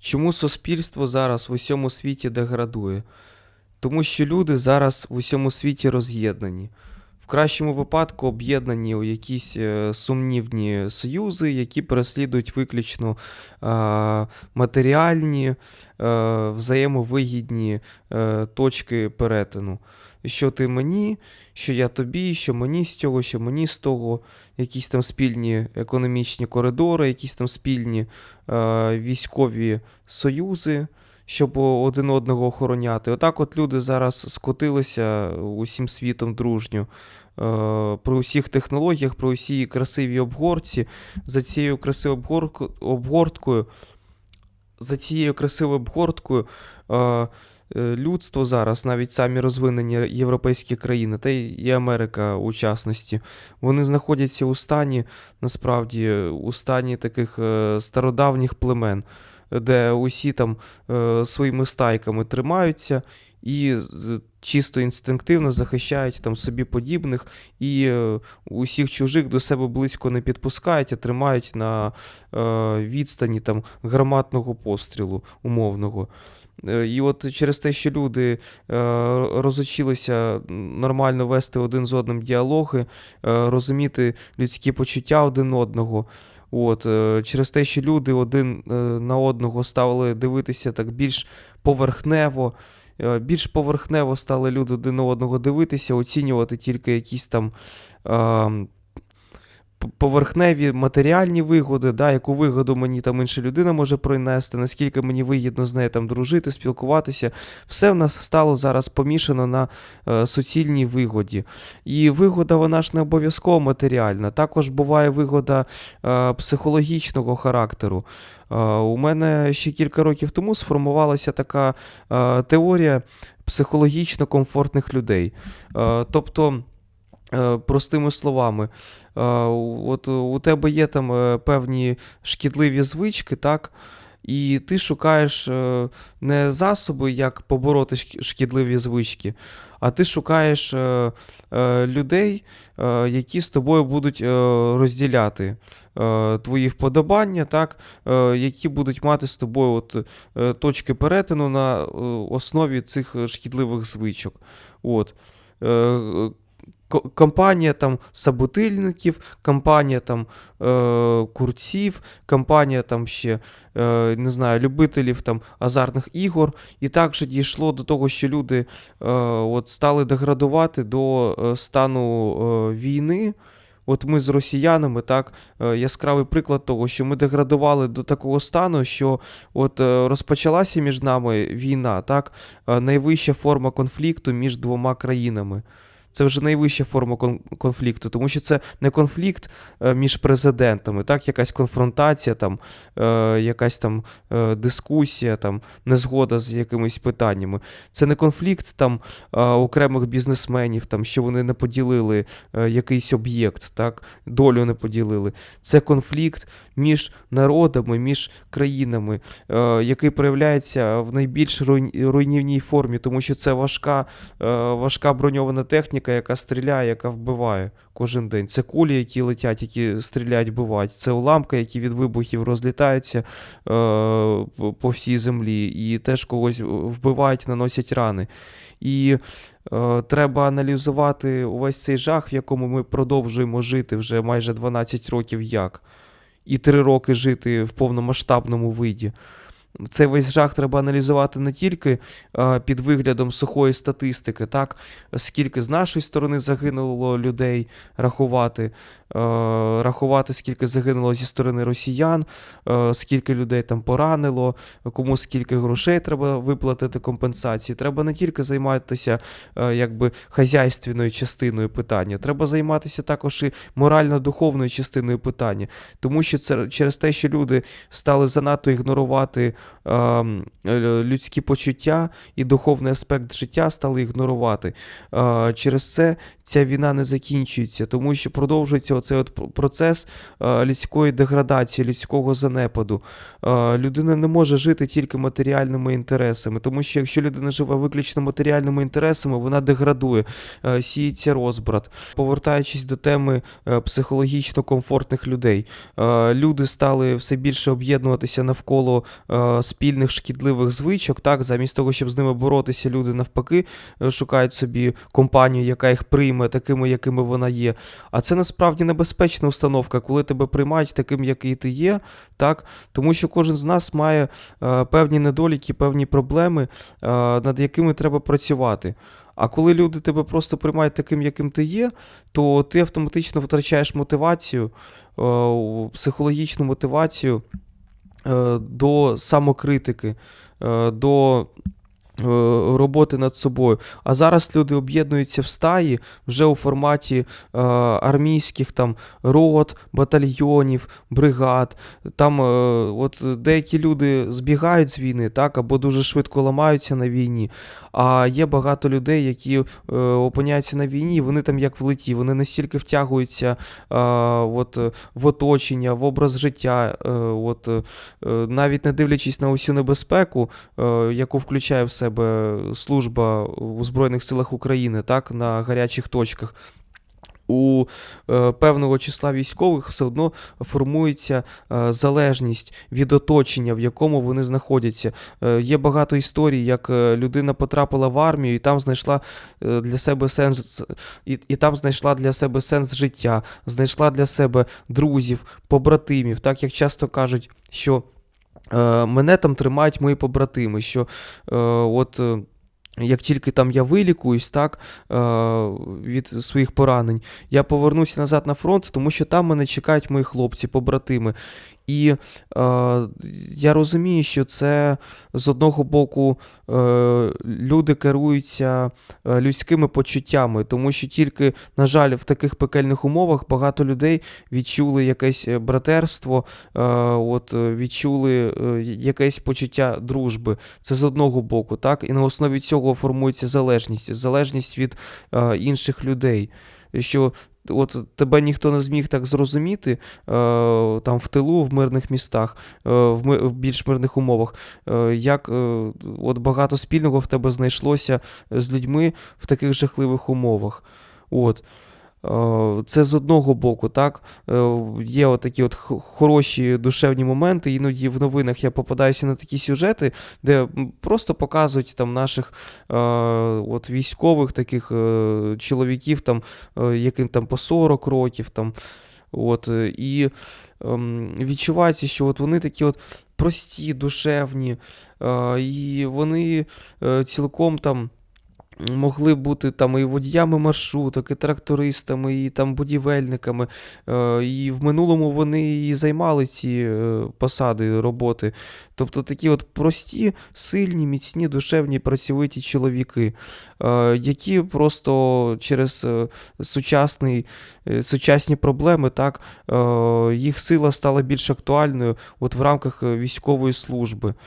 Чому суспільство зараз в усьому світі деградує? Тому що люди зараз в усьому світі роз'єднані. Кращому випадку об'єднані у якісь е, сумнівні союзи, які переслідують виключно е, матеріальні, е, взаємовигідні точки перетину. Що ти мені, що я тобі, що мені з цього, що мені з того, якісь там спільні економічні коридори, якісь там спільні військові союзи, щоб один одного охороняти. Отак от люди зараз скотилися усім світом дружньо. е, При усіх технологіях, при усій красивій обгортці, за цією красивою обгорткою, за цією красивою обгорткою е, е, людство зараз, навіть самі розвинені європейські країни, та й Америка у частності, вони знаходяться у стані, насправді, у стані таких стародавніх племен, де усі там е, своїми стайками тримаються і чисто інстинктивно захищають там собі подібних і е, усіх чужих до себе близько не підпускають, а тримають на е, відстані там гарматного пострілу умовного. І от через те, що люди розучилися нормально вести один з одним діалоги, розуміти людські почуття один одного. От, е, через те, що люди один е, на одного стали дивитися так більш поверхнево, е, більш поверхнево стали люди один на одного дивитися, оцінювати тільки якісь там. Поверхневі матеріальні вигоди, да, яку вигоду мені там інша людина може принести, наскільки мені вигідно з нею там дружити, спілкуватися, все в нас стало зараз помішано на е, суцільній вигоді. І вигода, вона ж не обов'язково матеріальна. Також буває вигода е, психологічного характеру. Е, у мене ще кілька років тому сформувалася така е, теорія психологічно комфортних людей. Е, тобто. Е, Простими словами, е, от у тебе є там е, певні шкідливі звички, так? І ти шукаєш не засоби, як побороти шкідливі звички, а ти шукаєш людей, які з тобою будуть розділяти твої вподобання, так? які будуть мати з тобою от, точки перетину на основі цих шкідливих звичок. От. Ко- Компанія там саботильників, компанія там е, курців, компанія там ще е, не знаю, любителів там азартних ігор. І так же дійшло до того, що люди е, от стали деградувати до е, стану е, війни. От ми з росіянами, так, е, яскравий приклад того, що ми деградували до такого стану, що от е, розпочалася між нами війна, так, найвища форма конфлікту між двома країнами. Це вже найвища форма кон- конфлікту, тому що це не конфлікт е, між президентами, так, якась конфронтація, там, е, якась там е, дискусія, там, незгода з якимись питаннями. Це не конфлікт там, окремих бізнесменів, там, що вони не поділили якийсь об'єкт, так, долю не поділили. Це конфлікт між народами, між країнами, який проявляється в найбільш руйнівній формі, тому що це важка, важка броньована техніка, яка стріляє, яка вбиває кожен день. Це кулі, які летять, які стріляють, вбивають. Це уламки, які від вибухів розлітаються е, по всій землі, і теж когось вбивають, наносять рани. І е, треба аналізувати увесь цей жах, в якому ми продовжуємо жити вже майже 12 років як. І 3 роки жити в повномасштабному виді. Цей весь жах треба аналізувати не тільки під виглядом сухої статистики, так, скільки з нашої сторони загинуло людей, рахувати, рахувати, скільки загинуло зі сторони росіян, скільки людей там поранило, кому скільки грошей треба виплатити компенсації. Треба не тільки займатися якби хазяйственною частиною питання, треба займатися також і морально-духовною частиною питання, тому що це через те, що люди стали занадто ігнорувати людські почуття і духовний аспект життя стали ігнорувати. Е, Через це ця війна не закінчується, тому що продовжується оцей от процес е, людської деградації, людського занепаду. Е, Людина не може жити тільки матеріальними інтересами, тому що якщо людина живе виключно матеріальними інтересами, вона деградує, е, сіється розбрат. Повертаючись до теми е, психологічно комфортних людей, е, люди стали все більше об'єднуватися навколо е, е, спільних шкідливих звичок, так, замість того, щоб з ними боротися, люди навпаки е, шукають собі компанію, яка їх прийме такими, якими вона є. А це насправді небезпечна установка, коли тебе приймають таким, який ти є, так, тому що кожен з нас має е, певні недоліки, певні проблеми, е, над якими треба працювати. А коли люди тебе просто приймають таким, яким ти є, то ти автоматично втрачаєш мотивацію, психологічну мотивацію до самокритики, е, до е, роботи над собою. А зараз люди об'єднуються в стаї вже у форматі е, армійських там рот, батальйонів, бригад. Там е, от деякі люди збігають з війни, так, або дуже швидко ламаються на війні. А є багато людей, які е, опиняються на війні, і вони там як влеті, вони настільки втягуються е, от, е, в оточення, в образ життя, е, от, е, е, навіть не дивлячись на усю небезпеку, е, яку включає в себе служба у Збройних силах України, так, на гарячих точках. У е, певного числа військових все одно формується е, залежність від оточення, в якому вони знаходяться. Е, є багато історій, як людина потрапила в армію і там знайшла для себе сенс, і, і там знайшла для себе сенс життя, знайшла для себе друзів, побратимів, так як часто кажуть, що мене там тримають мої побратими, що е, от. е, Як тільки там я вилікуюсь, так, е, від своїх поранень, я повернуся назад на фронт, тому що там мене чекають мої хлопці, побратими. І е, я розумію, що це з одного боку е, люди керуються е, людськими почуттями, тому що тільки, на жаль, в таких пекельних умовах багато людей відчули якесь е, братерство, е, от, е, відчули якесь почуття дружби. Це з одного боку, так? І на основі цього формується залежність, залежність від е, інших людей. Що от тебе ніхто не зміг так зрозуміти е, там в тилу, в мирних містах, е, в, більш мирних умовах, е, як от багато спільного в тебе знайшлося з людьми в таких жахливих умовах. От. Е, Це з одного боку, так. Е, Є от такі от хороші душевні моменти. Іноді в новинах я попадаюся на такі сюжети, де просто показують там наших е, от військових таких чоловіків, там, яким там по 40 років. Там, от, і ем, відчувається, що от вони такі от прості, душевні, і вони цілком там могли бути там і водіями маршруток, і трактористами, і там будівельниками. Е, І в минулому вони і займали ці е, посади роботи. Тобто такі от прості, сильні, міцні, душевні, працьовиті чоловіки, е, які просто через сучасний, сучасні проблеми, так, їх сила стала більш актуальною от в рамках військової служби.